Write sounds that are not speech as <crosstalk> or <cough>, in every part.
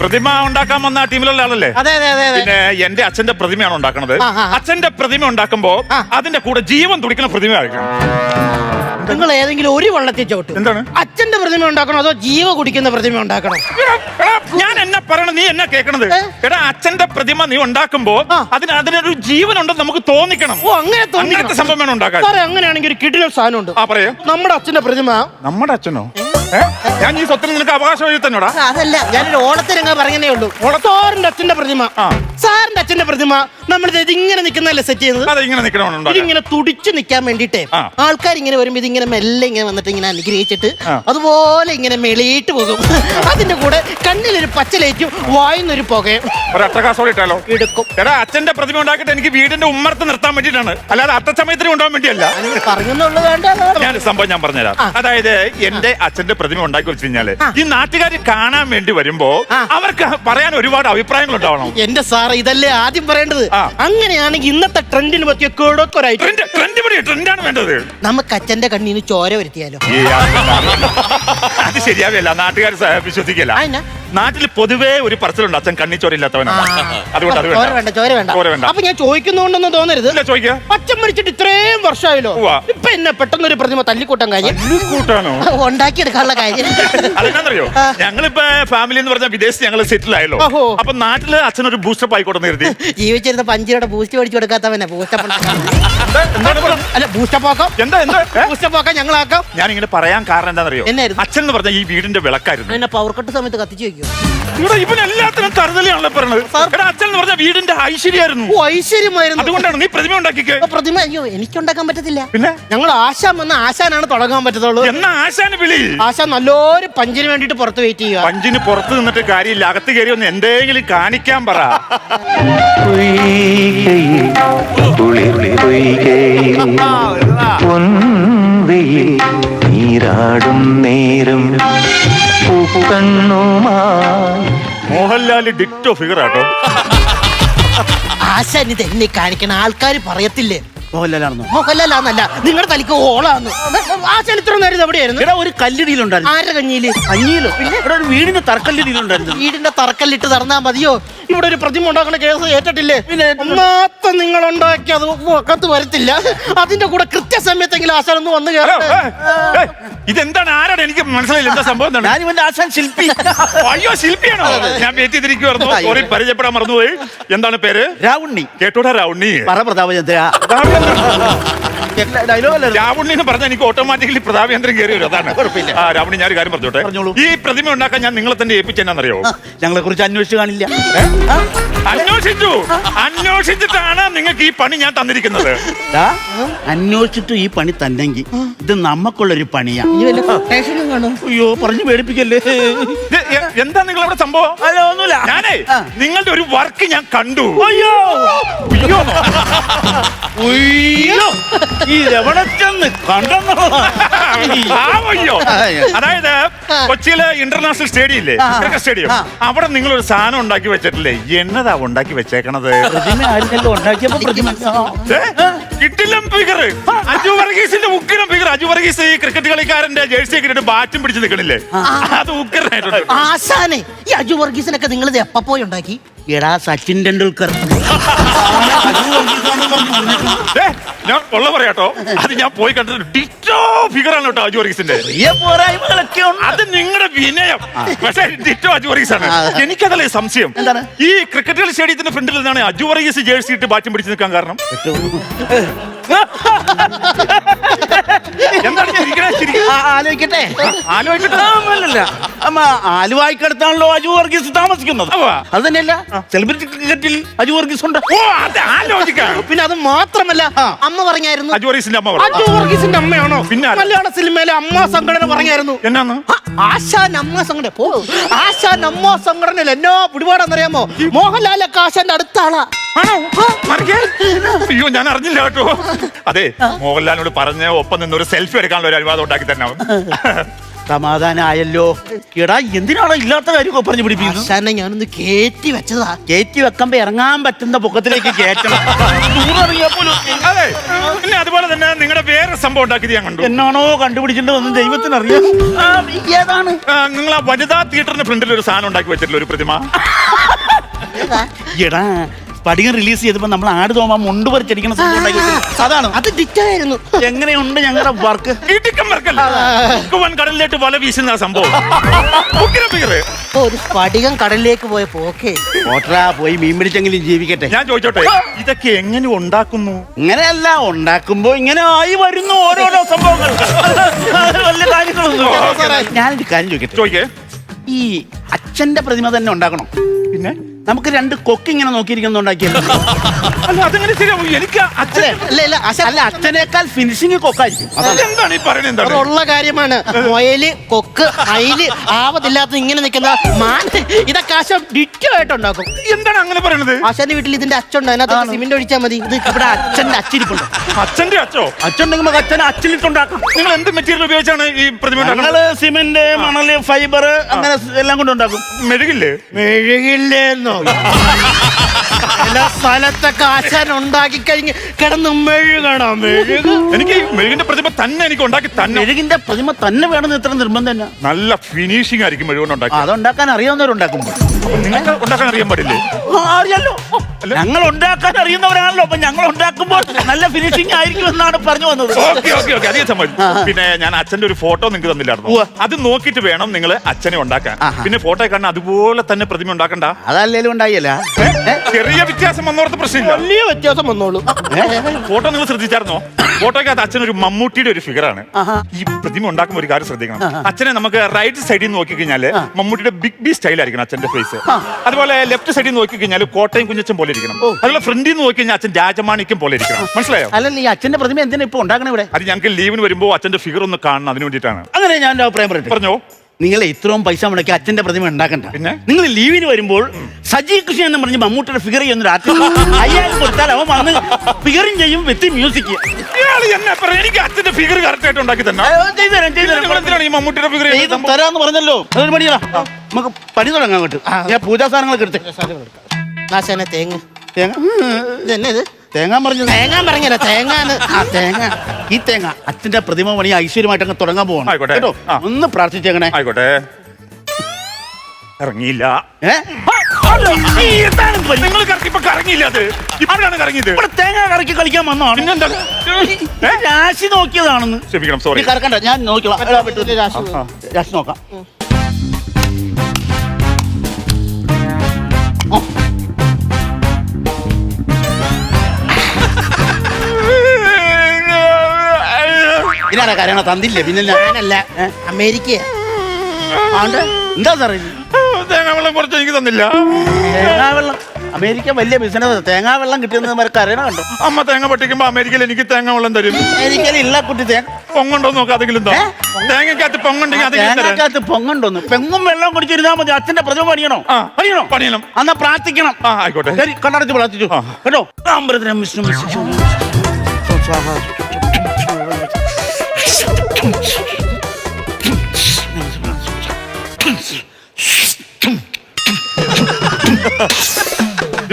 പ്രതിമ ഉണ്ടാക്കാൻ വന്ന ടീമിലുള്ള ആളല്ലേ അതെ അതെ അതെ അതെ പിന്നെ എന്റെ അച്ഛന്റെ പ്രതിമയാണ് ഉണ്ടാക്കുന്നത് ആ, ആ. അച്ഛന്റെ പ്രതിമ ഉണ്ടാക്കുമ്പോ ആ. അതിന്റെ കൂടെ ജീവൻ തുടിക്കുന്ന പ്രതിമ ആയിരിക്കണം നിങ്ങൾ ഏതെങ്കിലും ഒരു വള്ളത്തിൽ ചവിട്ടും എന്താണ്? അച്ഛന്റെ പ്രതിമ ഉണ്ടാക്കണോ അതോ ജീവ കുടിക്കുന്ന പ്രതിമ ഉണ്ടാക്കണോ എടാ, എടാ, ഞാൻ എന്നെ പറയണത് നീ എന്നെ കേൾക്കണത് ഏ? എടാ അച്ഛന്റെ പ്രതിമ നീ ഉണ്ടാക്കുമ്പോ ആ. അതിന് അതിനൊരു ജീവൻ ഉണ്ടെന്ന് നമുക്ക് തോന്നിക്കണം ഓ അങ്ങനെ അങ്ങനത്തെ സംഭവം വേണം ഉണ്ടാക്കാൻ സാറേ അങ്ങനെയാണെങ്കിൽ ഒരു കിടിലൊരു സാധനം ഉണ്ട് ആ പറയൂ നമ്മുടെ അച്ഛന്റെ പ്രതിമ നമ്മുടെ അച്ഛനോ? ഞാൻ ഈ സ്വത്തിന് നിനക്ക് അവകാശം എഴുതി തന്നോടാ അതല്ല ഞാനൊരു ഓണത്തിനങ്ങ് പറഞ്ഞേ ഉള്ളൂ. സാറിന്റെ അച്ഛന്റെ പ്രതിമ. സാറിന്റെ അച്ഛന്റെ പ്രതിമ നമ്മൾ ഇതിങ്ങനെ നിൽക്കുന്നതല്ലേ സെറ്റ് ചെയ്യുന്നത്? അത് ഇങ്ങനെ നിൽക്കണമെന്നുണ്ടോ ഇതിങ്ങനെ തുടിച്ചു നിൽക്കാൻ വേണ്ടിട്ടേ ആൾക്കാർ ഇങ്ങനെ വരുമ്പോ ഇതിങ്ങനെ മെല്ലെ ഇങ്ങനെ വന്നിട്ട് ഇങ്ങനെ അനുഗ്രഹിച്ചിട്ട്. അതുപോലെ ഇങ്ങനെ മെളിയിട്ട് പോകും. അതിന്റെ കൂടെ കണ്ണിലൊരു പച്ച ലൈറ്റും വായുന്നൊരു പുകയും. ഒരു അട്ടകാസോടെ ഇട്ടാലോ? എടുക്കും. എടാ അച്ഛന്റെ പ്രതിമ ഉണ്ടാക്കിയിട്ട് എനിക്ക് വീടിന്റെ ഉമ്മർത്ത് നിർത്താൻ വേണ്ടിയിട്ടാണ്. അല്ലാതെ അത്തച്ചമയത്തിന് കൊണ്ടുപോകാൻ വേണ്ടിയല്ല. പറഞ്ഞെന്നുള്ളത് വേണ്ട ഞാൻ സംഭവം ഞാൻ പറഞ്ഞുതരാം. ആ. അതായത് എന്റെ അച്ഛന്റെ പ്രതിമ ഉണ്ടാക്കി വെച്ച് കഴിഞ്ഞാൽ ആ. ഈ നാട്ടുകാർ കാണാൻ വേണ്ടി വരുമ്പോ ആ. അവർക്ക് പറയാൻ ഒരുപാട് അഭിപ്രായങ്ങൾ ഉണ്ടാവണം. എന്റെ സാർ ഇതല്ലേ ആദ്യം പറയേണ്ടത്? ആ. അങ്ങനെയാണെങ്കിൽ ഇന്നത്തെ ട്രെൻഡിന് പറ്റിയ കേടൊക്കൊരായിട്ട് ട്രെൻഡ് ട്രെൻഡ് പിടി ട്രെൻഡാണ് വേണ്ടത്. നമുക്ക് അച്ഛന്റെ കണ്ണിന് ചോര വരുത്തിയാലോ? ഈ അത് ശരിയാവില്ല നാട്ടുകാർ വിശ്വസിക്കില്ല? നാട്ടിൽ പൊതുവേ ഒരു പറച്ചിലുണ്ട്. അച്ഛൻ കണ്ണിച്ചോരില്ലാത്തവനാണ് അതുകൊണ്ട് അത് ചോര വേണ്ട. വേണ്ട ചോര വേണ്ട. ചോര വേണ്ട. അപ്പൊ ഞാൻ ചോദിക്കുന്നോണ്ടൊന്നും തോന്നരുത്. ഇല്ല ചോദിക്കുക അച്ഛൻ മരിച്ചിട്ട് ഇത്രയും വർഷമായല്ലോ. ഉവ്വ. ഇപ്പൊ എന്നെ പെട്ടെന്നൊരു പ്രതിമ തല്ലിക്കൂട്ടാൻ കാര്യം? കൂട്ടാനോ <laughs> ഉണ്ടാക്കിയെടുക്കാനുള്ള കാര്യം. അതെന്നാന്നറിയോ. ഞങ്ങളിപ്പോ ഫാമിലി എന്ന് പറഞ്ഞാൽ വിദേശത്ത് ഞങ്ങൾ സെറ്റിൽ ആയല്ലോ ഓഹോ. അപ്പൊ നാട്ടിൽ അച്ഛനൊരു ബൂസ്റ്റപ്പ് ആയിക്കോട്ടെ എന്ന് കരുതി. <laughs> ജീവിച്ചിരുന്ന പഞ്ചിയുടെ ബൂസ്റ്റ് മേടിച്ചു കൊടുക്കാത്തവനെ ബൂസ്റ്റപ്പ് എന്താ- എന്താണ് പറഞ്ഞത്? അല്ല ബൂസ്റ്റപ്പ് ആക്കാം. എന്താ എന്താ ഏ? ബൂസ്റ്റപ്പ് ആക്കാം ഞങ്ങളാക്കാം. ഞാൻ ഇങ്ങനെ പറയാൻ കാരണം എന്താണെന്നറിയോ എന്നായിരുന്നു? അച്ഛൻ എന്ന് പറഞ്ഞ ഈ വീടിന്റെ വിളക്കായിരുന്നു. എന്നെ പവർ കട്ട് സമയത്ത് കത്തിച്ചു വെക്കും. ഇവിടെ ഇവൻ എല്ലാത്തിനും തറുതലിയാണല്ലോ പറഞ്ഞത് എടാ അച്ഛൻ എന്ന് പറഞ്ഞ വീടിന്റെ ഐശ്വര്യമായിരുന്നു. ഓ ഐശ്വര്യമായിരുന്നു. അതുകൊണ്ടാണ് നീ പ്രതിമ ഉണ്ടാക്കിക്കേ. പ്രതിമ അയ്യോ എനിക്ക് ഉണ്ടാക്കാൻ പറ്റത്തില്ല. പിന്നെ? ഞങ്ങൾ ആശാൻ വന്ന ആശാനാണ് തുടങ്ങാൻ പറ്റത്തുള്ളൂ. എന്നാ ആശാന് വിളി? ആശാൻ നല്ലൊരു പഞ്ചിന് വേണ്ടിട്ട് പുറത്ത് വെയിറ്റ് ചെയ്യുക. പഞ്ചിന് പുറത്ത് നിന്നിട്ട് കാര്യമില്ല. അകത്ത് കയറി ഒന്ന് എന്തെങ്കിലും കാണിക്കാൻ പറ. നീരാടും നേരം. പൂക്കണ്ണുമായി മോഹൻലാൽ ഡിക്റ്റോ ഫിഗർ ആട്ടോ. ആശാൻ ഇത് എന്നെ കാണിക്കണ ആൾക്കാർ പറയത്തില്ലേ? മോഹൻലാലാണെന്നോ? മോഹൻലാലാന്നല്ല നിങ്ങളുടെ തലക്ക് ഓളാന്ന്. ആ ചരിത്രം നേരം എവിടെയായിരുന്നു? ഇവിടെ ഒരു കല്ലിടിയിലുണ്ടായിരുന്നു. ആരുടെ കഞ്ഞിയിൽ? പിന്നെ ഇവിടെ ഒരു വീടിന്റെ തറക്കല്ലിടിയിലുണ്ടായിരുന്നു. വീടിന്റെ തറക്കല്ലിട്ട് തറന്നാ മതിയോ? ഇവിടെ ഒരു പ്രതിമ ഉണ്ടാക്കുന്ന കേസ് ഏറ്റിട്ടില്ലേ? മാത്രം നിങ്ങൾ ഉണ്ടാക്കി അത് ഒക്കത്ത് വരത്തില്ല. അതിന്റെ കൂടെ കൃത്യസമയത്തെങ്കിലും ആശാൻ ഒന്ന് വന്ന് ഏ, ഇതെന്താണ്? ആരാണ്? എനിക്ക് മനസ്സിലായില്ല. എന്താ സംഭവം എന്താണ്? ഞാൻ ഇവന്റെ ആശാൻ ശില്പി. അയ്യോ ശില്പിയാണോ? ഞാൻ വെയിറ്റ് ചെയ്തിരിക്കുവായിരുന്നു സോറി പരിചയപ്പെടാൻ മറന്നുപോയി. എന്താണ് പേര്? രാവുണ്ണി. കേട്ടോടാ രാവുണ്ണി. പറ പ്രതാപചന്ദ്ര. എന്ന് പറഞ്ഞാൽ എനിക്ക് ഓട്ടോമാറ്റിക്കലി പ്രതാപേന്ദ്രൻ കയറി വരും. അതാണ്. കുഴപ്പമില്ല. ആ രാവണി ഞാൻ ഒരു കാര്യം പറഞ്ഞോട്ടെ? പറഞ്ഞോളൂ. ഈ പ്രതിമ ഉണ്ടാക്കാൻ ഞാൻ നിങ്ങളെ തന്നെ ഏൽപ്പിച്ചെന്നറിയോ ഞങ്ങളെ കുറിച്ച് അന്വേഷിച്ചു കാണില്ല. അന്വേഷിച്ചു. അന്വേഷിച്ചിട്ടാണ് നിങ്ങൾക്ക് ഈ പണി ഞാൻ തന്നിരിക്കുന്നത്. ദാ, അന്വേഷിച്ചിട്ട് ഈ പണി തന്നെങ്കിൽ ഇത് നമ്മക്കുള്ളൊരു പണിയാ. ഇനി വല്ല quotation കാണും. അയ്യോ പറഞ്ഞു പേടിപ്പിക്കല്ലേ? എന്താ നിങ്ങൾ അവിടെ സംഭവം? അല്ല ഒന്നുമില്ല. ഞാനേ നിങ്ങളുടെ ഒരു വർക്ക് ഞാൻ കണ്ടു. അയ്യോ! ഈ. അതായത് കൊച്ചിയിലെ ഇന്റർനാഷണൽ സ്റ്റേഡിയം ഇല്ലേ? ക്രിക്കറ്റ് സ്റ്റേഡിയം അവിടെ നിങ്ങൾ ഒരു സാധനം ഉണ്ടാക്കി വെച്ചിട്ടില്ലേ? എന്നതാ ഉണ്ടാക്കി വെച്ചേക്കണത്. കിട്ടില്ലം ഫിഗർ അജു വർഗീസിന്റെ ഉക്കിരം ഫിഗർ അജു വർഗീസ് ഈ ക്രിക്കറ്റ് കളിക്കാരന്റെ ജേഴ്സി ഒക്കെ ബാറ്റും പിടിച്ച് നിൽക്കണില്ലേ അത് ഉക്കിരനായിട്ടുണ്ട് ആശാനെ ഈ അജു വർഗീസിനൊക്കെ നിങ്ങൾ ഇത് എപ്പ പോയി ഉണ്ടാക്കി? എടാ സച്ചിൻ ടെണ്ടുൽക്കർ. ഞാൻ ഉള്ള പറയാട്ടോ. അത് ഞാൻ പോയി കണ്ടിട്ട് ഡിറ്റോ ഫിഗറാണ് ആണ് കേട്ടോ അജു വർഗീസിന്റെ. ചെറിയ പോരായ്മകളൊക്കെ ഉണ്ട്. അത് വിനയം. പക്ഷേ ഡിറ്റോ അജു വർഗീസ് ആണ് എനിക്കതല്ലേ സംശയം. എന്താണ്? ഈ ക്രിക്കറ്റ് കളി സ്റ്റേഡിയത്തിന്റെ ഫ്രണ്ടിൽ നിന്നാണ് അജു വർഗീസ് ജേഴ്സി ഇട്ട് ബാറ്റും പിടിച്ചു നിൽക്കാൻ കാരണം. എന്താണ് ചിരിക്കണേ ചിരിക്കണേ ആ, ആലോചിക്കട്ടെ. ആലോചിച്ചിട്ട് അല്ലല്ല. അമ്മ ആലുവായിക്കടുത്താണല്ലോ അജു വർഗീസ് താമസിക്കുന്നത്. ഉവ്വ. അത് തന്നെയല്ല സെലിബ്രിറ്റി ക്രിക്കറ്റിൽ അജു വർഗീസ് ഉണ്ട്. ഓ അത് ആ ലോജിക്കാണ് <laughs> പിന്നെ അത് മാത്രമല്ല അമ്മ പറഞ്ഞായിരുന്നു. അജു വർഗീസിന്റെ അമ്മ പറഞ്ഞു? അജു വർഗീസിന്റെ അമ്മയാണോ? പിന്നെ ആരാ? മലയാള സിനിമയിലെ അമ്മ സംഘടന പറഞ്ഞായിരുന്നു. എന്നാന്ന്? ആ, ആശാൻ നമ്മ സംഘടന പോ. ആശാൻ നമ്മ സംഘടനയിൽ എന്നോ പിടിപാടാന്നറിയാമോ? മോഹൻലാലൊക്കെ ആശാന്റെ അടുത്ത ആളാ ആണോ മറിക്കേ? അയ്യോ ഞാൻ അറിഞ്ഞില്ല കേട്ടോ. അതെ മോഹൻലാലിനോട് പറഞ്ഞ ഒപ്പം നിന്ന് ഒരു സെൽഫി എടുക്കാനുള്ള ഒരു അനുവാദം ഉണ്ടാക്കി തരണം. സമാധാനമായല്ലോ എടാ എന്തിനാണോ ഇല്ലാത്ത കാര്യമൊക്കെ പറഞ്ഞു പിടിപ്പിക്കുന്നത്? ഞാനൊന്ന് കേറ്റി വെച്ചതാ. കയറ്റി വെക്കുമ്പോ ഇറങ്ങാൻ പറ്റുന്ന പൊക്കത്തിലേക്ക് കേറ്റണം. അതെ പിന്നെ അതുപോലെ തന്നെ നിങ്ങളുടെ വേറെ സംഭവം ഉണ്ടാക്കിയത് ഞാൻ കണ്ടു. എന്നാണോ കണ്ടുപിടിച്ചിട്ടുണ്ടെന്ന് ദൈവത്തിനറിയാം ആ, ഏതാണ്? ആ, നിങ്ങൾ ആ വനിതാ തിയേറ്ററിന്റെ ഫ്രണ്ടിൽ ഒരു സാധനം ഉണ്ടാക്കി വെച്ചിട്ടില്ല ഒരു പ്രതിമ. എടാ സ്പടികം റിലീസ് ചെയ്തപ്പോ നമ്മൾ ആട് തോമാ മുണ്ട് പറിച്ചടിക്കുന്ന സംഭവം ഉണ്ടാക്കി? അതാണ്. അത് ഡിറ്റായിരുന്നു. എങ്ങനെയുണ്ട് ഞങ്ങളുടെ വർക്ക് ഇടുക്കം വർക്കല്ല? ഉക്കുവൻ കടലിലേക്ക് വല വീശുന്ന ആ സംഭവം. ഉഗ്ര ഫിഗർ. ഒരു സ്ഫടികം കടലിലേക്ക് പോയ പോക്കേ ഓട്ടറാ പോയി മീൻ പിടിച്ചെങ്കിലും ജീവിക്കട്ടെ. ഞാൻ ചോദിച്ചോട്ടെ ഇതൊക്കെ എങ്ങനെ ഉണ്ടാക്കുന്നു? ഇങ്ങനെയല്ല ഉണ്ടാക്കുമ്പോ ഇങ്ങനെ ആയി വരുന്നു ഓരോരോ <laughs> സംഭവങ്ങൾ. അത് വലിയ കാര്യങ്ങളൊന്നും ഞാനൊരു കാര്യം ചോദിക്കട്ടെ? ചോദിക്കേ. ഈ അച്ഛന്റെ പ്രതിമ തന്നെ ഉണ്ടാക്കണം. പിന്നെ? നമുക്ക് രണ്ട് കൊക്ക് ഇങ്ങനെ നോക്കിയിരിക്കുന്ന ഉണ്ടാക്കിയല്ലോ അല്ല അതെങ്ങനെ ശരിയാവും? എനിക്ക് അച്ഛൻ അല്ല? ഇല്ല ആശാൻ അല്ല അച്ഛനേക്കാൾ ഫിനിഷിങ് കൊക്കായിരിക്കും. എന്താണ് ഈ പറയുന്നത് എന്താണ്? അതുള്ള കാര്യമാണ്. മൊയൽ കൊക്ക് അയിൽ ആവതില്ലാത്ത ഇങ്ങനെ നിൽക്കുന്ന മാൻ. ഇതൊക്കെ ആശം ഡിറ്റോ ആയിട്ട് ഉണ്ടാക്കും എന്താണ് അങ്ങനെ പറയുന്നത് ആശാന്റെ വീട്ടിൽ ഇതിന്റെ അച്ചുണ്ട്. അതിനകത്ത് സിമെന്റ് ഒഴിച്ചാൽ മതി. ഇത് ഇവിടെ അച്ഛന്റെ അച്ചിരിപ്പുണ്ട്. അച്ഛന്റെ അച്ഛോ അച്ഛൻ നമുക്ക് അച്ഛനെ അച്ഛനിട്ടുണ്ടാക്കാം നിങ്ങൾ എന്ത് മെറ്റീരിയൽ ഉപയോഗിച്ചാണ് ഈ പ്രതിമ ഉണ്ടാക്കുന്നത്? ഞങ്ങൾ സിമെന്റ് മണൽ ഫൈബർ അങ്ങനെ എല്ലാം കൊണ്ടുണ്ടാക്കും. മെഴുകില്ലേ? മെഴുകില്ലേന്നോ? Oh yeah. എല്ലാ സ്ഥലത്തൊക്കെ ആശാൻ ഉണ്ടാക്കി കഴിഞ്ഞ് കിടന്ന് മെഴുകണം? മെഴുക. എനിക്ക് മെഴുകിന്റെ പ്രതിമ തന്നെ എനിക്ക് ഉണ്ടാക്കി തന്നെ. മെഴുകിന്റെ പ്രതിമ തന്നെ വേണമെന്ന് ഇത്ര നിർബന്ധം തന്നെ നല്ല ഫിനിഷിംഗ് ആയിരിക്കും മെഴുകൊണ്ട് ഉണ്ടാക്കി. അതുണ്ടാക്കാൻ അറിയാവുന്നവരുണ്ടാക്കുമ്പോൾ നിങ്ങൾക്ക് ഉണ്ടാക്കാൻ അറിയാൻ പാടില്ലേ? അറിയാലോ. ഞങ്ങൾ ഉണ്ടാക്കാൻ അറിയുന്നവരാണല്ലോ. അപ്പൊ ഞങ്ങൾ ഉണ്ടാക്കുമ്പോൾ നല്ല ഫിനിഷിംഗ് ആയിരിക്കും എന്നാണ് പറഞ്ഞു വന്നത്. Okay okay okay. അതേ സമ്മതി പിന്നെ ഞാൻ അച്ഛന്റെ ഒരു ഫോട്ടോ നിങ്ങൾക്ക് തന്നില്ലായിരുന്നു? ഉവ്വ. അത് നോക്കിയിട്ട് വേണം നിങ്ങൾ അച്ഛനെ ഉണ്ടാക്കാൻ. ആഹാ. പിന്നെ ഫോട്ടോ കാണാൻ അതുപോലെ തന്നെ പ്രതിമ ഉണ്ടാക്കണ്ട. അതല്ലേലും ഉണ്ടായില്ല. ചെറിയ വ്യത്യാസം വന്നോർത്ത് പ്രശ്നമില്ല. വലിയ വ്യത്യാസം വന്നോളൂ. ഫോട്ടോ നിങ്ങൾ ശ്രദ്ധിച്ചായിരുന്നോ? ഫോട്ടോക്കകത്ത് അച്ഛൻ ഒരു മമ്മൂട്ടിയുടെ ഒരു ഫിഗറാണ് ഈ പ്രതിമ ഉണ്ടാക്കുമ്പോൾ ഒരു കാര്യം ശ്രദ്ധിക്കണം. അച്ഛനെ നമുക്ക് റൈറ്റ് സൈഡിൽ നോക്കി കഴിഞ്ഞാൽ മമ്മൂട്ടിയുടെ ബിഗ് ബി സ്റ്റൈലായിരിക്കണം അച്ഛന്റെ ഫേസ് അതുപോലെ ലെഫ്റ്റ് സൈഡിൽ നോക്കി കഴിഞ്ഞാൽ കോട്ടയം കുഞ്ഞച്ചൻ പോലെ ഇരിക്കണം. അതുപോലെ ഫ്രണ്ടിൽ നിന്ന് നോക്കി കഴിഞ്ഞാൽ അച്ഛൻ രാജമാണിക്കും പോലെ ഇരിക്കണം. മനസ്സിലായോ? അല്ല നീ അച്ഛന്റെ പ്രതിമ എന്തിനാ ഇപ്പൊ ഉണ്ടാക്കണേ ഇവിടെ? അത് ഞങ്ങൾക്ക് ലീവിന് വരുമ്പോൾ അച്ഛന്റെ ഫിഗർ ഒന്ന് കാണണം അതിന് വേണ്ടിയിട്ടാണ്. അങ്ങനെ ഞാൻ അഭിപ്രായം പറഞ്ഞു പറഞ്ഞോ? നിങ്ങൾ ഇത്രയും പൈസ മുടക്കി അച്ഛന്റെ പ്രതിമ ഉണ്ടാക്കണ്ട. പിന്നെ? നിങ്ങൾ ലീവിന് വരുമ്പോൾ സജി കൃഷ്ണൻ എന്ന് പറഞ്ഞ് മമ്മൂട്ടിയുടെ ഫിഗർ ചെയ്യുന്ന രാത്രി അയ്യായിരം കൊടുത്താൽ അവൻ വന്ന് ഫിഗറും ചെയ്യും വിത്ത് മ്യൂസിക് ഇയാൾ എന്നെ പറ എനിക്ക് അച്ഛന്റെ ഫിഗർ കറക്റ്റ് ആയിട്ട് ഉണ്ടാക്കി തന്നെ. എന്തിനാണ് ഈ മമ്മൂട്ടിയുടെ ഫിഗർ ചെയ്ത് തരാന്ന് പറഞ്ഞല്ലോ. അതൊരു പണിയാ നമുക്ക് പണി തുടങ്ങാൻ അങ്ങോട്ട്. ഞാൻ പൂജാ സാധനങ്ങളൊക്കെ എടുത്ത്. തേങ്ങ. തേങ്ങ? തേങ്ങ ഇത്? തന്നെ പറഞ്ഞു തേങ്ങ പറഞ്ഞില്ല തേങ്ങ ആ തേങ്ങ. ഈ തേങ്ങ അച്ഛന്റെ പ്രതിമ പണി ഐശ്വര്യമായിട്ട് അങ്ങ് തുടങ്ങാൻ പോകണം ആയിക്കോട്ടെ. കേട്ടോ? ആ. ഒന്ന് പ്രാർത്ഥിച്ചേക്കണേ. ആയിക്കോട്ടെ. ഇറങ്ങിയില്ല ഏ? നിങ്ങൾ കറക്കി ഇപ്പൊ കറങ്ങിയില്ല അത്. ഇപ്പോഴാണ് കറങ്ങിയത്. ഇവിടെ തേങ്ങ കറക്കി കളിക്കാൻ വന്നതാണ്. പിന്നെന്താ? ഏ? രാശി നോക്കിയതാണെന്ന്. ക്ഷമിക്കണം സോറി നീ കറക്കണ്ട ഞാൻ നോക്കിക്കോളാം. എടാ, വിട്ടു. രാശി. ആ, രാശി നോക്കാം. ഓ. ഇതിനാണ് കരയണ? തന്നില്ലേ പിന്നെ ഞാനല്ല അമേരിക്ക. എന്താ സാറേ തേങ്ങാവെള്ളം തേങ്ങ വെള്ളം കുറച്ച് എനിക്ക് തന്നില്ല. തേങ്ങാവെള്ളം. അമേരിക്ക വലിയ ബിസിനസ് തേങ്ങാ വെള്ളം കിട്ടുന്നത് വരെ കരയണ കണ്ടോ? അമ്മ തേങ്ങ പൊട്ടിക്കുമ്പോ അമേരിക്കയിൽ എനിക്ക് തേങ്ങ വെള്ളം തരും. അമേരിക്കയിൽ ഇല്ല കുട്ടി തേങ്ങ പൊങ്ങുണ്ടോ നോക്കാം അതെങ്കിലും തേങ്ങക്കകത്ത് പൊങ്ങുണ്ടെങ്കിൽ തേങ്ങക്കകത്ത് പൊങ്ങണ്ടോന്ന്? പെങ്ങും വെള്ളം കുടിച്ചിരുന്നാ മതി. അച്ഛന്റെ പ്രതിമ പണിയണോ? പണിയണം? പണിയണോ. എന്നാ പ്രാർത്ഥിക്കണം. ആ ആയിക്കോട്ടെ. ശരി കണ്ണടച്ച് പ്രാർത്ഥിച്ചു. കേട്ടോ? അമ്പലത്തിനും വിഷ്ണു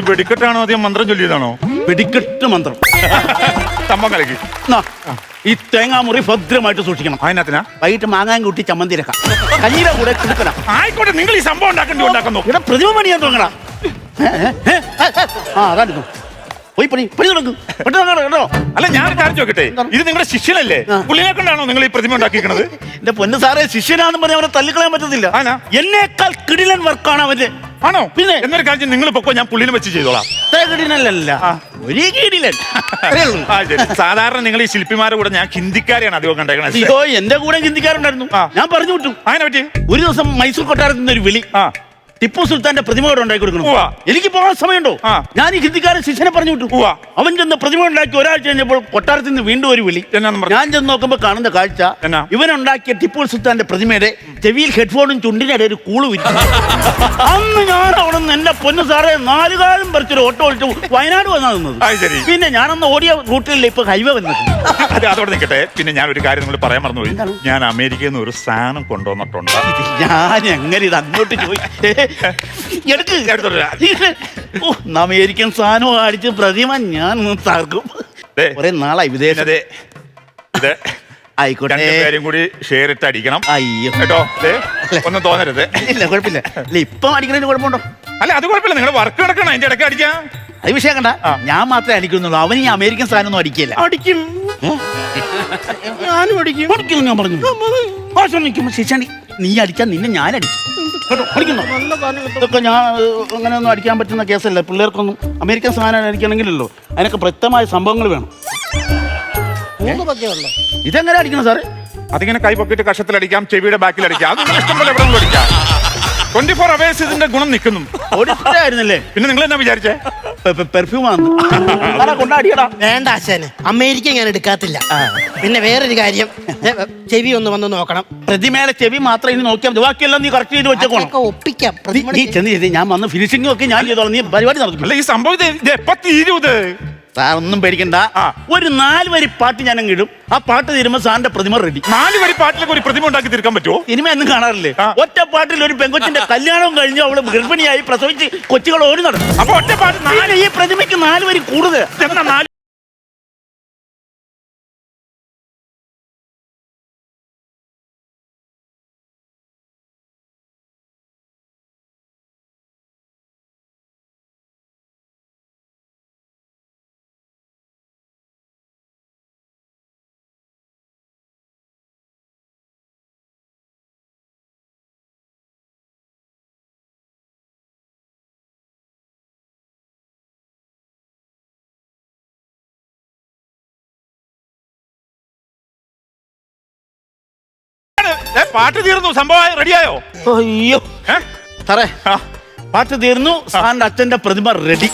വെടിക്കെട്ടാണോ അധികം മന്ത്രം ചൊല്ലിയതാണോ? വെടിക്കെട്ട് മന്ത്രം. തമ്പം കലക്കി. എന്നാ, ഈ തേങ്ങാമുറി ഭദ്രമായിട്ട് സൂക്ഷിക്കണം. അതിനകത്തിനാ? വൈകിട്ട് മാങ്ങാൻ കൂട്ടി ചമ്മന്തി രക്കാം കഞ്ഞിയുടെ കൂടെ കൊടുക്കണം. ആയിക്കോട്ടെ നിങ്ങൾ ഈ സംഭവം ഉണ്ടാക്കണ്ടി ഉണ്ടാക്കുന്നു ഇവിടെ പ്രതിമ പണിയാൻ തുടങ്ങണം ആ അതാണ് പോയി പണി പണി തുടങ്ങും. പെട്ടെന്ന് കേട്ടോ. അല്ല ഞാൻ കാര്യം ചോദിക്കട്ടെ? ഇത് നിങ്ങളുടെ ശിഷ്യനല്ലേ? പുള്ളിനെ കൊണ്ടാണോ നിങ്ങൾ ഈ പ്രതിമ ഉണ്ടാക്കിയിരിക്കുന്നത് എന്റെ പൊന്ന് സാറേ ശിഷ്യനാന്ന് പറഞ്ഞാൽ അവനെ തല്ലിക്കളയാൻ പറ്റത്തില്ല. ആനാ? എന്നേക്കാൾ കിടിലൻ വർക്കാണ് അവന്റെ. ആണോ? പിന്നെ? എന്നൊരു കാര്യം നിങ്ങൾ പൊക്കോ ഞാൻ പുള്ളിനെ വെച്ച് ചെയ്തോളാം. ഒരു ആ, ശരി. സാധാരണ നിങ്ങൾ ഈ ശില്പിമാരുടെ കൂടെ ഞാൻ ഹിന്ദിക്കാരെയാണ് അധികം കണ്ടേക്കണത്. അയ്യോ എന്റെ കൂടെ ചിന്തിക്കാറുണ്ടായിരുന്നു ആ. ഞാൻ പറഞ്ഞു വിട്ടു. അങ്ങനെ പറ്റി? ഒരു ദിവസം മൈസൂർ കൊട്ടാരത്തിൽ നിന്ന് ഒരു വിളി. ആ. ടിപ്പു സുൽത്താന്റെ പ്രതിമ ഇവിടെ ഉണ്ടാക്കി കൊടുക്കണം. ഉവ്വ. എനിക്ക് പോകാൻ സമയമുണ്ടോ? ആ. ഞാൻ ഈ ഹിന്ദിക്കാരൻ ശിഷ്യനെ പറഞ്ഞു വിട്ടു. ഉവ്വ. അവൻ ചെന്ന് പ്രതിമ ഉണ്ടാക്കി ഒരാഴ്ച കഴിഞ്ഞപ്പോൾ കൊട്ടാരത്തിൽ നിന്ന് വീണ്ടും ഒരു വിളി. എന്നാന്ന് പറഞ്ഞു? ഞാൻ ചെന്ന് നോക്കുമ്പോൾ കാണുന്ന കാഴ്ച എന്നാ? ഉണ്ടാക്കിയ ടിപ്പു സുൽത്താന്റെ പ്രതിമയുടെ ചെവിയിൽ ഹെഡ്ഫോണും ചുണ്ടിനിടെ ഒരു കൂളു വിറ്റു <laughs> അന്ന് ഞാൻ അവിടെ നിന്ന് എന്റെ പൊന്നു സാറേ നാലുകാലം പറിച്ചൊരു ഓട്ടോ ഒഴിച്ചു വയനാട് വന്നാ നിന്നത്. അത് ശരി. പിന്നെ ഞാനന്ന് ഓടിയ റൂട്ടിലല്ലേ ഇപ്പൊ ഹൈവേ വന്നത്? അത് അതോടെ നിൽക്കട്ടെ. പിന്നെ ഞാൻ ഒരു കാര്യം നിങ്ങൾ പറയാൻ മറന്നുപോയി. ഞാൻ അമേരിക്കയിൽ നിന്ന് ഒരു സാധനം കൊണ്ടുവന്നിട്ടുണ്ട്. ഞാൻ എങ്ങനെ ഇത് അങ്ങോട്ട് ചോദിച്ചേ? എടുക്ക്. എടുത്തോട്ട് അമേരിക്കൻ സാധനം അടിച്ച് പ്രതിമ ഞാൻ തകർക്കും. നാളായി വിദേശ ദേ, ഇത് ആയിക്കോട്ടെ. കൂടി ഷെയർ ഇട്ട് അടിക്കണം. അയ്യോ. കേട്ടോ ഒന്നും തോന്നരുത്. ഇല്ല കുഴപ്പമില്ല. ഇല്ല ഇപ്പം അടിക്കുന്നതിന് കുഴപ്പമുണ്ടോ? അല്ല അത് കുഴപ്പമില്ല. നിങ്ങളുടെ വർക്ക് നടക്കണം? അതിന്റെ ഇടയ്ക്ക് അടിക്കാം അത് വിഷയം കണ്ട. ഞാൻ മാത്രമേ അടിക്കുന്നുള്ളൂ. അവൻ ഈ അമേരിക്കൻ സാധനം ഒന്നും അടിക്കില്ല. അടിക്കും. ഞാനും അടിക്കും. ഞാൻ പറഞ്ഞു. ഭാഷ ശിക്ഷണി നീ അടിച്ചാൽ നിന്നെ ഞാൻ അടിക്കും കേട്ടോ? അടിക്കുന്നോ ഇതൊക്കെ ഞാൻ അങ്ങനെ ഒന്നും അടിക്കാൻ പറ്റുന്ന കേസല്ല. പിള്ളേർക്കൊന്നും അമേരിക്കൻ സാധനം അടിക്കണമെങ്കിലല്ലോ. അതിനൊക്കെ പ്രത്യമായ സംഭവങ്ങൾ വേണം. ഇതെങ്ങനെ അടിക്കണം സാറേ? അതിങ്ങനെ കൈ പൊക്കിട്ട് കഷത്തിൽ അടിക്കാം ചെവിയുടെ ബാക്കിൽ അടിക്കാം. അത് ഇഷ്ടം പോലെ എവിടെ അടിക്കാം? ട്വന്റി ഫോർ അവേഴ്സ് ഇതിന്റെ ഗുണം നിൽക്കുന്നു. പിന്നെ നിങ്ങൾ എന്നാ വിചാരിച്ചേ? പെർഫ്യൂം ആണ് ആരാ കൊണ്ടാടിയടാ. വേണ്ട ആശാന് അമേരിക്ക ഞാൻ എടുക്കാത്തില്ല. പിന്നെ വേറൊരു കാര്യം. ഏ, ചെവി ഒന്ന് വന്ന് നോക്കണം. പ്രതിമേലെ ചെവി മാത്രം ഇനി നോക്കിയാൽ മതി. ബാക്കിയെല്ലാം നീ കറക്റ്റ് ചെയ്ത് വെച്ചേക്കോണം. അതൊക്കെ ഒപ്പിക്കാം. നീ- പ്രതിമയുടെ ചെവി- ചെന്ന് ചെയ്ത് ഞാൻ വന്ന് ഫിനിഷിംഗ് ഒക്കെ ഞാൻ ചെയ്തോളാം. നീ പരിപാടി നടക്കും. അല്ല ഈ സംഭവം ഇത് ഇത് എപ്പ തീരും ഇത് സാർ ഒന്നും പേടിക്കണ്ട. ഒരു നാല് വരി പാട്ട് ഞാൻ അങ്ങ് ഇടും. ആ പാട്ട് തീരുമ്പോ സാറിന്റെ പ്രതിമ റെഡി നാല് വരി പാട്ടിലേക്ക് ഒരു പ്രതിമ ഉണ്ടാക്കി തീർക്കാൻ പറ്റുമോ സിനിമ ഒന്നും കാണാറില്ലേ? ഒറ്റ പാട്ടിൽ ഒരു പെങ്കൊച്ചിന്റെ കല്യാണം കഴിഞ്ഞു അവൾ ഗർഭിണിയായി പ്രസവിച്ച് കൊച്ചുകൾ ഓടി നടക്കും അപ്പൊ ഒറ്റ പാട്ട് ഈ പ്രതിമയ്ക്ക് നാല് വരി കൂടുതൽ. ഏ, പാട്ട് തീർന്നു. സംഭവം റെഡിയായോ? അയ്യോ. ഏ? പാട്ട് തീർന്നു. സാറിന്റെ അച്ഛന്റെ പ്രതിമ റെഡി.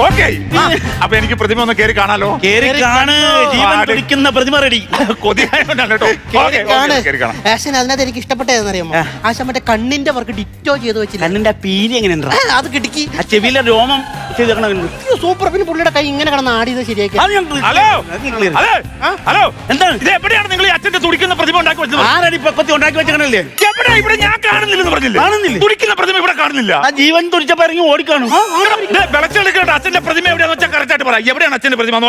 ഓക്കേ. ആ, അപ്പൊ എനിക്ക് പ്രതിമ ഒന്ന് കേറി കാണാലോ? കേറി കാണ്. ജീവൻ പാട്. പ്രതിമ റെഡി. കൊതിയായോണ്ടാണ് കേട്ടോ. ഓക്കേ, കേറി കാണാം. ആശാൻ അതിനകത്ത് എനിക്ക് ഇഷ്ടപ്പെട്ടതെന്നറിയാമോ ആശാൻ മറ്റേ കണ്ണിന്റെ വർക്ക് ഡിറ്റോ ചെയ്ത് വെച്ചില്ല? കണ്ണിന്റെ പീലി എങ്ങനെയുണ്ടാ? അത് കിടക്കി. ആ ചെവിയിലെ രോമം. ചെയ്തേക്കണ സൂപ്പർ പിന്നെ പുള്ളിയുടെ കൈ ഇങ്ങനെ കിടന്ന് ആടിയത് ശരിയാക്കി. അത് ഞാൻ clear- ഹലോ. ഹലോ. ഹലോ. എന്താണ്? ഇത് എവിടെയാണ് നിങ്ങൾ ഈ അച്ഛന്റെ തുടിക്കുന്ന പ്രതിമ ഉണ്ടാക്കി വെച്ചത്? ആരടി പൊക്കത്തി ഉണ്ടാക്കി വെച്ചേക്കണല്ലേ? എവിടെയാ ഇവിടെ ഞാൻ കാണുന്നില്ലെന്ന് പറഞ്ഞില്ലേ? കാണുന്നില്ല. തുടിക്കുന്ന പ്രതിമ ഇവിടെ കാണുന്നില്ല. ആ ജീവൻ തുടിച്ചപ്പോ ഇറങ്ങി ഓടിക്കാണു. വിളച്ചെടുക്കേണ്ട അച്ഛന്റെ പ്രതിമ എവിടെയാന്ന് വെച്ചാൽ കറക്റ്റ് ആയിട്ട് പറ. എവിടെയാണ് അച്ഛന്റെ പ്രതിമ? നോക്കാം